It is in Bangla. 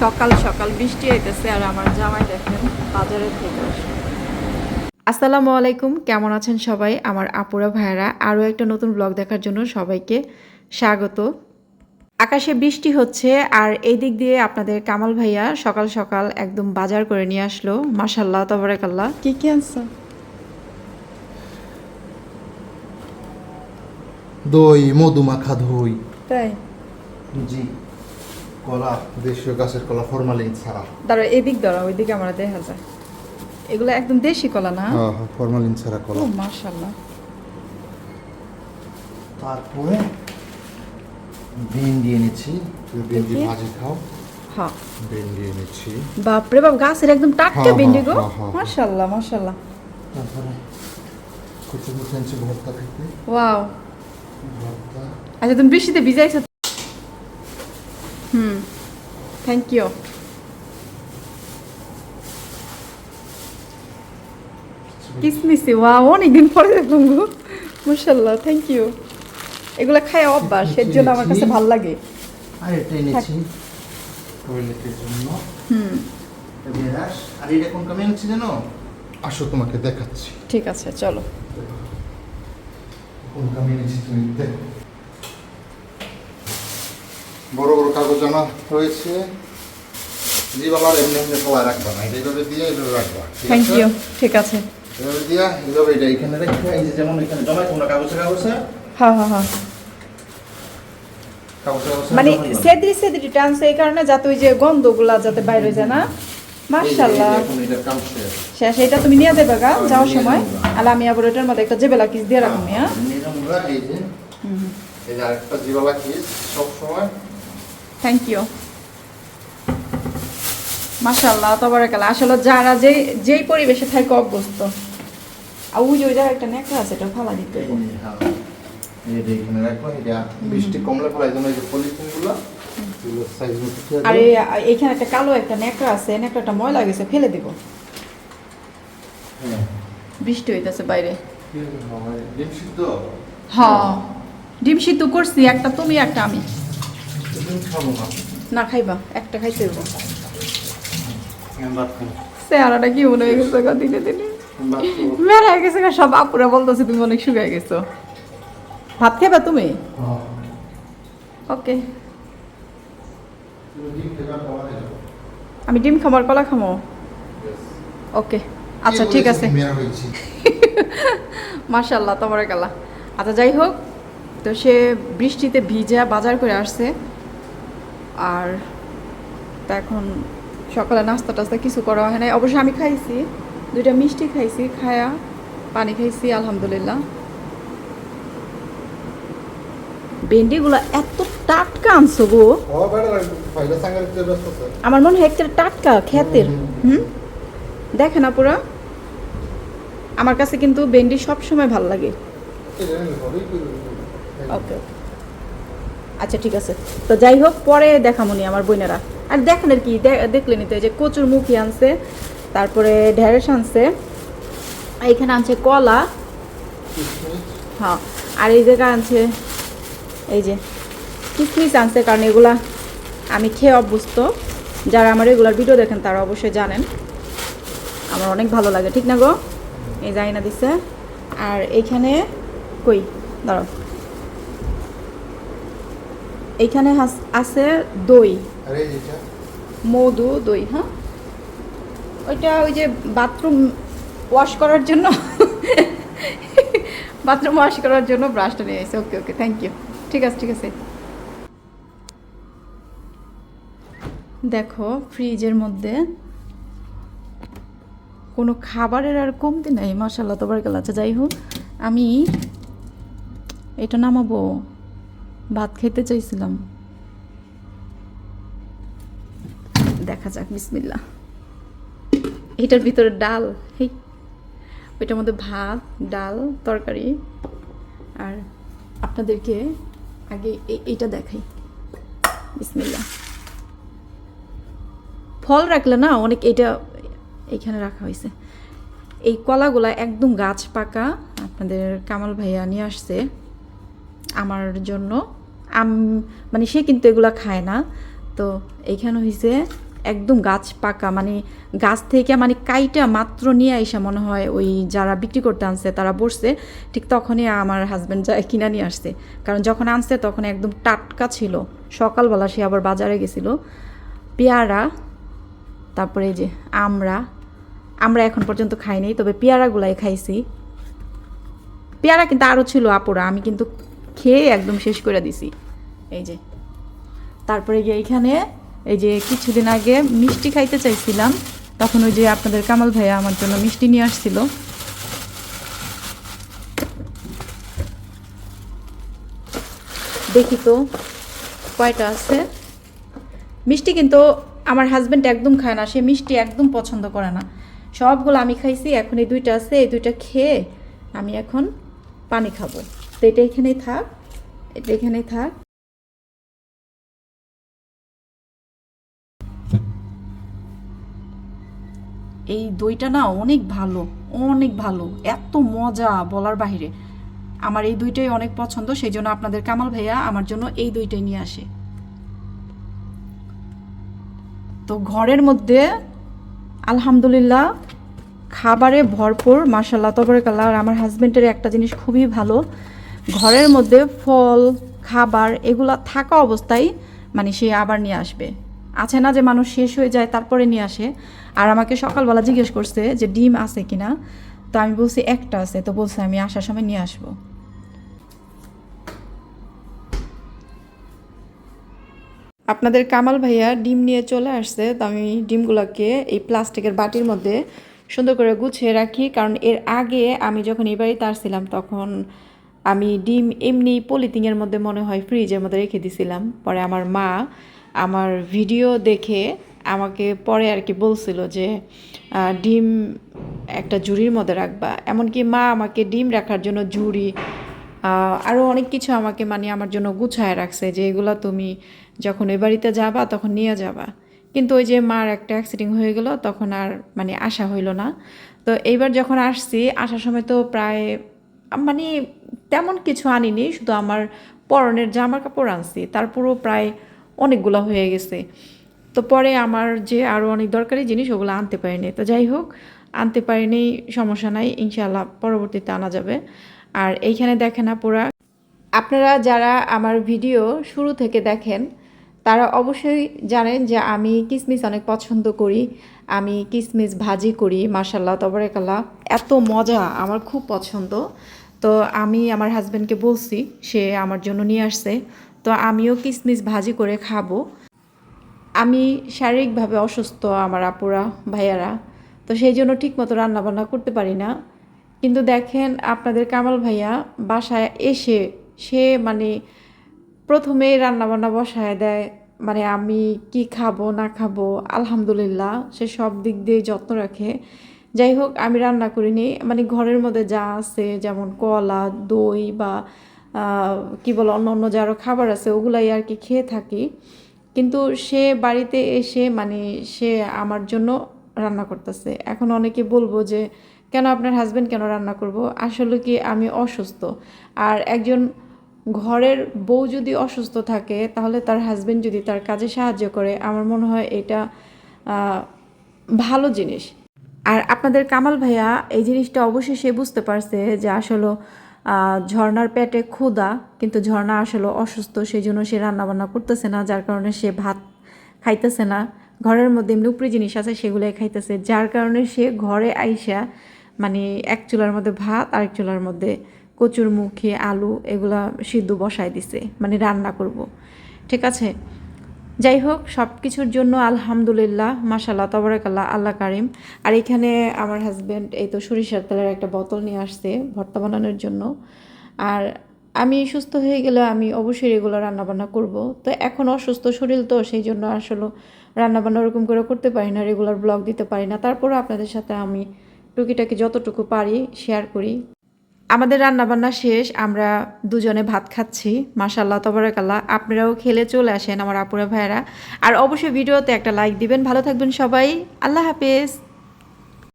সকাল সকাল বৃষ্টি হইতেছে আর আমার জামাই দেখেন বাজারের থেকে আসে আসসালামু আলাইকুম কেমন আছেন সবাই? আমার আপুরা ভাইয়ারা আরও একটা নতুন ব্লগ দেখার জন্য সবাইকে স্বাগত। আকাশে বৃষ্টি হচ্ছে আর এই দিক দিয়ে আপনাদের কামাল ভাইয়া সকাল সকাল একদম বাজার করে নিয়ে আসলো। মাসাল্লাহ তবরাকাল্লাহ। কি কি আনছো? দই মধু মাখা দই। তাই? জি। কলা দেশীয় গাছের কলা ফরমালিন ছাড়া। দাঁড়া এদিক দাঁড়া ওইদিকে আমরা দেখা যায়। এগুলো একদম দেশি কলা না? হ্যাঁ হ্যাঁ ফরমালিন ছাড়া কলা। তারপরে ভেন্ডি এনেছি তুমি ভেন্ডি দেখি। ভাজি খাও। হ্যাঁ। বাপরে বাপ গাছের একদম টাটকা হ্যাঁ, ভেন্ডি গো হ্যাঁ, হ্যাঁ, হ্যাঁ। মাশাল্লাহ মাশাল্লাহ তারপরে কুচু মুচু এনেছি ভর্তা খেতে। ওয়াও। আচ্ছা তুমি বৃষ্টিতে ভিজাইছো হুম থ্যাংক ইউ কিসমিসি ওয়াও অনেকদিন পরে দেখলাম গো। মাশাল্লাহ থ্যাংক ইউ এগুলো খাই অভ্যাস এর জন্য আমার কাছে ভালো লাগে। আর এটা এনেছি। টয়লেটের জন্য। হুম। আর এটা কোন কামে এনেছি জানো? আসো তোমাকে দেখাচ্ছি। ঠিক আছে চলো। কোন কামে এনেছি তুমি দেখো। বড় বড় কাগজ আনা রয়েছে। এমনি এমনি ফলায় রাখবা না এইভাবে দিয়ে এইভাবে রাখবা থ্যাংক ইউ ঠিক আছে। এভাবে দিয়া এইভাবে এটা এখানে এই যে যেমন এখানে জমাই তোমরা কাগজে কাগজে? হ্যাঁ হ্যাঁ হ্যাঁ। মানে। সেদ্রি সেদ্রি টানছে এই কারণে যাতে ওই যে গন্ধগুলা যাতে বাইরে যায় না। মার্শাল্লাহ শেষ। এটা তুমি নিয়ে যাবে গা যাওয়ার সময়। আর আমি আবার ওটার মধ্যে একটা জেবেলা কিস দিয়ে রাখব হ্যাঁ এই যে। আরেকটা জিবালা কিস সব সময় থ্যাংক ইউ মাশাল্লাহ তবরাকাল আসলে যারা যে যেই পরিবেশে থাকে অভ্যস্ত। আর ওই যে ওই জায়গায় একটা নেকড়া আছে এটা ফালা দিতে এই হবে। যে, হ্যাঁ। এখানে একটা কালো একটা নেকড়া আছে নেকড়াটা ময়লা গেছে ফেলে দিব। হ্যাঁ। বৃষ্টি হইতেছে বাইরে। কি ডিম সিদ্ধ? হ্যাঁ ডিম সিদ্ধ করছি একটা তুমি একটা আমি। না খাইবা একটা খাইতে দেবো আমি চেহারাটা কি মনে হয়ে গেছে দিনে দিনে? খাব মেরা হয়ে গেছে সব আপুরা বলতেছে তুমি অনেক শুকায় গেছো। ভাত খাইবা তুমি? হ্যাঁ। ওকে। আমি ডিম খাবার কলা খামো ওকে আচ্ছা ঠিক আছে। মার্শাল্লাহ তোমার কালা। আচ্ছা যাই হোক তো সে বৃষ্টিতে ভিজা বাজার করে আসছে। আর তা এখন সকালে নাস্তা টাস্তা কিছু করা হয় নাই। অবশ্য আমি খাইছি দুইটা মিষ্টি খাইছি খায়া পানি খাইছি আলহামদুলিল্লাহ। ভেন্ডিগুলো এত টাটকা আনছো গো। আমার মনে হয় একটা টাটকা খেতের হুম দেখেন আপুরা আমার কাছে কিন্তু ভেন্ডি সবসময় ভালো লাগে। দিবো। ওকে। আচ্ছা ঠিক আছে। তো যাই হোক, পরে দেখামনি আমার বোনেরা। আর দেখেন আর কি দেখলেনি তো এই যে কচুর মুখি আনছে, তারপরে ঢেঁড়স আনছে এখানে আনছে কলা। হ্যাঁ আর এই জায়গা আনছে, এই যে কিসমিস আনছে, কারণ এগুলা আমি খেয়ে অভ্যস্ত। যারা আমার রেগুলার ভিডিও দেখেন, তারা অবশ্যই জানেন। আমার অনেক ভালো লাগে, ঠিক না গো? এই জাইনা দিছে। আর এইখানে কই? দাঁড়াও। এইখানে হাস- আছে দই। মধু দই হ্যাঁ? ওইটা ওই যে বাথরুম ওয়াশ করার জন্য বাথরুম ওয়াশ করার জন্য ব্রাশটা নিয়ে এসে ওকে ওকে থ্যাংক ইউ ঠিক আছে ঠিক আছে। দেখো ফ্রিজের মধ্যে কোনো খাবারের আর কমতি নাই মাসাল্লাহ তোমার গেল আচ্ছা যাই হোক আমি এটা নামাবো। ভাত খেতে চাইছিলাম। দেখা যাক বিসমিল্লা এটার ভিতরে ডাল, হেই। ওইটার মধ্যে ভাত, ডাল, তরকারি। আর আপনাদেরকে আগে এইটা দেখাই। বিসমিল্লা ফল রাখলে না অনেক এটা এখানে রাখা হয়েছে। এই কলাগুলা একদম গাছ পাকা। আপনাদের কামাল ভাইয়া নিয়ে আসছে। আমার জন্য। আম মানে সে কিন্তু এগুলা খায় না। তো এইখানে হয়েছে একদম গাছ পাকা মানে গাছ থেকে মানে কাইটা মাত্র নিয়ে আইসা মনে হয় ওই যারা বিক্রি করতে আনছে, তারা বসছে, ঠিক তখনই আমার হাজব্যান্ড যায় কিনা নিয়ে আসছে। কারণ যখন আনছে তখন একদম টাটকা ছিল। সকালবেলা সে আবার বাজারে গেছিল। পেয়ারা, তারপরে যে আমরা আমরা এখন পর্যন্ত খাইনি, তবে পেয়ারাগুলাই খাইছি। পেয়ারা কিন্তু আরও ছিল আপুরা, আমি কিন্তু খেয়ে একদম শেষ করে দিছি। এই যে। তারপরে গিয়ে এখানে এই যে কিছুদিন আগে মিষ্টি খাইতে চাইছিলাম, তখন ওই যে আপনাদের কামাল ভাইয়া আমার জন্য মিষ্টি নিয়ে আসছিল। দেখি তো, কয়টা আছে? মিষ্টি কিন্তু আমার হাজব্যান্ড একদম খায় না, সে মিষ্টি একদম পছন্দ করে না। সবগুলো আমি খাইছি, এখন এই দুইটা আছে, এই দুইটা খেয়ে আমি এখন পানি খাব। তো এটা এখানেই থাক, এটা এখানেই থাক। এই দইটা না অনেক ভালো অনেক ভালো, এত মজা বলার বাহিরে। আমার এই দুইটাই অনেক পছন্দ, সেই জন্য আপনাদের কামাল ভাইয়া আমার জন্য এই দুইটাই নিয়ে আসে। তো ঘরের মধ্যে আলহামদুলিল্লাহ খাবারে ভরপুর মার্শাল্লাহ তবরকাল্লাহ। আর আমার হাজব্যান্ডের একটা জিনিস খুবই ভালো ঘরের মধ্যে ফল, খাবার এগুলা থাকা অবস্থায় মানে সে আবার নিয়ে আসবে। আছে না যে মানুষ শেষ হয়ে যায়, তারপরে নিয়ে আসে? আর আমাকে সকালবেলা জিজ্ঞেস করছে যে ডিম আছে কিনা? তো আমি বলছি, একটা আছে। তো বলছে, আমি আসার সময় নিয়ে আসব। আপনাদের কামাল ভাইয়া ডিম নিয়ে চলে আসছে, তো আমি ডিমগুলোকে এই প্লাস্টিকের বাটির মধ্যে সুন্দর করে গুছিয়ে রাখি। কারণ এর আগে আমি যখন এই বাড়িতে আসছিলাম, তখন আমি ডিম এমনি পলিথিনের মধ্যে মনে হয় ফ্রিজের মধ্যে রেখে দিছিলাম। পরে আমার মা আমার ভিডিও দেখে আমাকে পরে আর কি বলছিল যে ডিম একটা ঝুড়ির মধ্যে রাখবা। এমনকি মা আমাকে ডিম রাখার জন্য ঝুড়ি আরও অনেক কিছু আমাকে মানে আমার জন্য গুছায় রাখছে যে, এগুলো তুমি যখন ওই বাড়িতে যাবা তখন নিয়ে যাবা। কিন্তু ওই যে মার একটা অ্যাক্সিডেন্ট হয়ে গেল, তখন আর মানে আশা হইল না। তো এইবার যখন আসছি, আসার সময় তো প্রায় মানে তেমন কিছু আনিনি, শুধু আমার পরনের জামা কাপড় আনছি। তারপরও প্রায় অনেকগুলো হয়ে গেছে। তো পরে আমার যে আরও অনেক দরকারি জিনিস, ওগুলো আনতে পারিনি। তো যাই হোক, আনতে পারিনি, সমস্যা নাই ইনশাল্লাহ পরবর্তীতে আনা যাবে। আর এইখানে দেখেন আপুরা, আপনারা যারা আমার ভিডিও শুরু থেকে দেখেন, তারা অবশ্যই জানেন যে আমি কিসমিস অনেক পছন্দ করি। আমি কিসমিস ভাজি করি মার্শাল্লাহ তবরেকাল্লাহ। এত মজা, আমার খুব পছন্দ। তো আমি আমার হাজব্যান্ডকে বলছি, সে আমার জন্য নিয়ে আসছে। তো আমিও কিসমিস ভাজি করে খাব। আমি শারীরিকভাবে অসুস্থ আমার আপুরা, ভাইয়ারা। তো সেই জন্য ঠিকমতো রান্নাবান্না করতে পারি না। কিন্তু দেখেন আপনাদের কামাল ভাইয়া বাসায় এসে, সে মানে প্রথমেই রান্নাবান্না বসায় দেয় মানে আমি কি খাব, না খাব, আলহামদুলিল্লাহ, সে সব দিক দিয়ে যত্ন রাখে। যাই হোক আমি রান্না করিনি মানে ঘরের মধ্যে যা আছে, যেমন কলা, দই বা কি বলো অন্য অন্য যারও খাবার আছে, ওগুলাই আর কি খেয়ে থাকি। কিন্তু সে বাড়িতে এসে মানে সে আমার জন্য রান্না করতেছে। এখন অনেকে বলব যে, কেন আপনার হাজবেন্ড কেন রান্না করব? আসলে কি আমি অসুস্থ। আর একজন ঘরের বউ যদি অসুস্থ থাকে, তাহলে তার হাজব্যান্ড যদি তার কাজে সাহায্য করে, আমার মনে হয় এটা ভালো জিনিস। আর আপনাদের কামাল ভাইয়া এই জিনিসটা অবশ্যই সে বুঝতে পারছে যে আসলে আহ, ঝর্ণার পেটে ক্ষুধা কিন্তু ঝর্ণা আসলে অসুস্থ সেই জন্য সে রান্নাবান্না করতেছে না যার কারণে সে ভাত খাইতেছে না। ঘরের মধ্যে এমনি উপরি জিনিস আছে সেগুলোই খাইতেছে যার কারণে সে ঘরে আইসা মানে এক চুলার মধ্যে ভাত আরেক চুলার মধ্যে কচুর মুখী আলু এগুলা সিদ্ধ বসায় দিছে মানে রান্না করব। ঠিক আছে? যাই হোক সব কিছুর জন্য আলহামদুলিল্লাহ মাশাল্লাহ তবরাকাল্লাহ, আল্লাহ কারিম। আর এখানে আমার হাজব্যান্ড এই তো সরিষার তেলের একটা বোতল নিয়ে আসছে ভর্তা বানানোর জন্য। আর আমি সুস্থ হয়ে গেলে আমি অবশ্যই রেগুলার রান্নাবান্না করব। তো এখন অসুস্থ শরীর তো, সেই জন্য আসলে রান্নাবান্না ওরকম করে করতে পারি না রেগুলার ব্লগ দিতে পারি না। তারপরও আপনাদের সাথে আমি টুকিটাকি যতটুকু পারি শেয়ার করি। আমাদের রান্নাবান্না শেষ, আমরা দুজনে ভাত খাচ্ছি। মাশাল্লাহ তবরাকাল্লাহ। আপনারাও খেলে চলে আসেন আমার আপুরা ভাইয়েরা। আর অবশ্যই ভিডিওতে একটা লাইক দিবেন। ভালো থাকবেন সবাই। আল্লাহ হাফেজ।